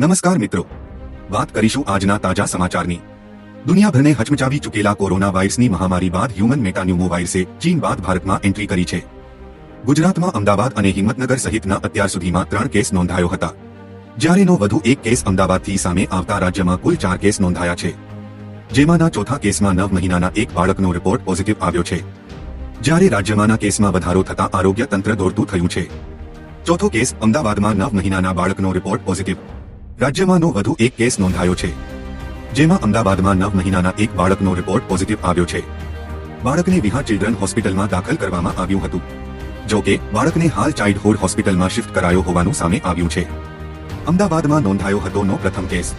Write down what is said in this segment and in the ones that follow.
નમસ્કાર મિત્રો. વાત કરીશું આજના તાજા સમાચારની. દુનિયાભરને હચમચાવી ચૂકેલા કોરોના વાયરસની મહામારી બાદ હ્યુમન મેટાન્યુમો વાયરસે ચીન બાદ ભારતમાં એન્ટ્રી કરી છે. ગુજરાતમાં અમદાવાદ અને હિંમતનગર સહિતના અત્યાર સુધીમાં ત્રણ કેસ નોંધાયો હતા. જ્યારેનો વધુ એક કેસ અમદાવાદથી સામે આવતા રાજ્યમાં કુલ ચાર કેસ નોંધાયા છે. જેમાંના ચોથા કેસમાં નવ મહિનાના એક બાળકનો રિપોર્ટ પોઝિટિવ આવ્યો છે. જ્યારે રાજ્યમાંના કેસમાં વધારો થતા આરોગ્ય તંત્ર દોડતું થયું છે. ચોથો કેસ અમદાવાદમાં નવ મહિનાના બાળકનો રિપોર્ટ પોઝિટિવ. રાજ્યમાંનો વધુ એક કેસ નોંધાયો છે, જેમાં અમદાવાદમાં નવ મહિનાના એક બાળકનો રિપોર્ટ પોઝિટિવ આવ્યો છે. બાળકને વિહાર ચિલ્ડ્રન હોસ્પિટલમાં દાખલ કરવામાં આવ્યું હતું. જો કે, બાળકને હાલ ચાઇલ્ડહુડ હોસ્પિટલમાં શિફ્ટ કરાયો હોવાનું સામે આવ્યું છે. અમદાવાદમાં નોંધાયો હતો નો પ્રથમ કેસ.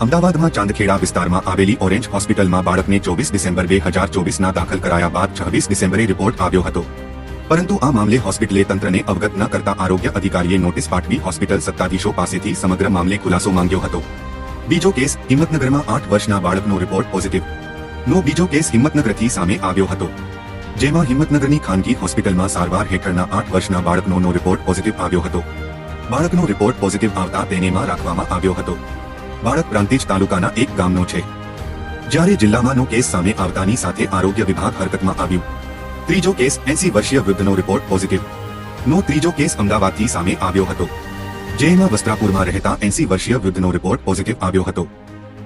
અમદાવાદમાં ચાંદખેડા વિસ્તારમાં આવેલી ઓરેન્જ હોસ્પિટલમાં બાળકને ચોવીસ ડિસેમ્બર બે હજાર ચોવીસના દાખલ કરાયા બાદ છવ્વીસ ડિસેમ્બરે રિપોર્ટ આવ્યો હતો. પરંતુ આ મામલે હોસ્પિટલે તંત્રને અવગત ન કરતા આરોગ્ય અધિકારીએ નોટિસ પાઠવી હોસ્પિટલ સત્તાધીશો પાસેથી સમગ્ર મામલે ખુલાસો માંગ્યો હતો. બીજો કેસ હિંમતનગરમાં આઠ વર્ષના બાળકનો રિપોર્ટ પોઝિટિવ. નો બીજો કેસ હિંમતનગરથી સામે આવ્યો હતો. જેમાં હિંમતનગરની ખાનગી હોસ્પિટલમાં સારવાર હેઠળના આઠ વર્ષના બાળકનો રિપોર્ટ પોઝિટિવ આવ્યો હતો. બાળકનો રિપોર્ટ પોઝિટિવ આવતા તેનેમાં રાખવામાં આવ્યો હતો. બાળક પ્રાંતિજ તાલુકાના એક ગામનો છે. જ્યારે જિલ્લામાંનો કેસ સામે આવતાની સાથે આરોગ્ય વિભાગ હરકતમાં આવ્યું. ત્રીજો કેસ એસી વર્ષીય વૃદ્ધનો રિપોર્ટ પોઝિટિવ નો ત્રીજો કેસ અમદાવાદથી સામે આવ્યો હતો. જેમાં વસ્ત્રાપુરમાં રહેતા એસી વર્ષીય વૃદ્ધનો રિપોર્ટ પોઝિટિવ આવ્યો હતો.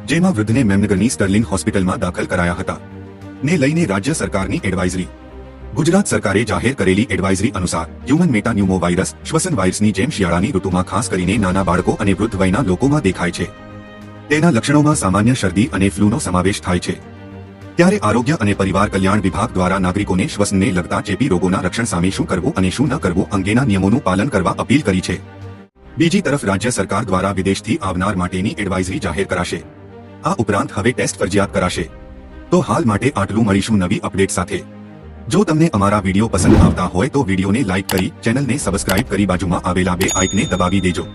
જેમાં વૃદ્ધને મેમનગરની સ્ટર્લિંગ હોસ્પિટલમાં દાખલ કરાયા હતા. ને લઈને રાજ્ય સરકારની એડવાઇઝરી ગુજરાત સરકારે જાહેર કરેલી એડવાઇઝરી અનુસાર હ્યુમન મેટાન્યુમો વાયરસ શ્વસન વાયરસની જેમ શિયાળાની ઋતુમાં ખાસ કરીને નાના બાળકો અને વૃદ્ધ વયના લોકોમાં દેખાય છે. તેના લક્ષણોમાં સામાન્ય શરદી અને ફ્લૂનો સમાવેશ થાય છે. ત્યારે આરોગ્ય અને પરિવાર કલ્યાણ વિભાગ દ્વારા નાગરિકોને શ્વસનને લગતા ચેપી રોગોના રક્ષણ સામે શું કરવું અને શું ન કરવું અંગેના નિયમોનું પાલન કરવા અપીલ કરી છે. બીજી તરફ રાજ્ય સરકાર દ્વારા વિદેશથી આવનાર માટેની એડવાઇઝરી જાહેર કરાશે. આ ઉપરાંત હવે ટેસ્ટ ફરજિયાત કરાશે. તો હાલ માટે આટલું મળીશું નવી અપડેટ સાથે. જો તમને અમારા વીડિયો પસંદ આવતા હોય તો વિડીયોને લાઇક કરી ચેનલને સબસ્ક્રાઇબ કરી બાજુમાં આવેલા બે આઇકને દબાવી દેજો.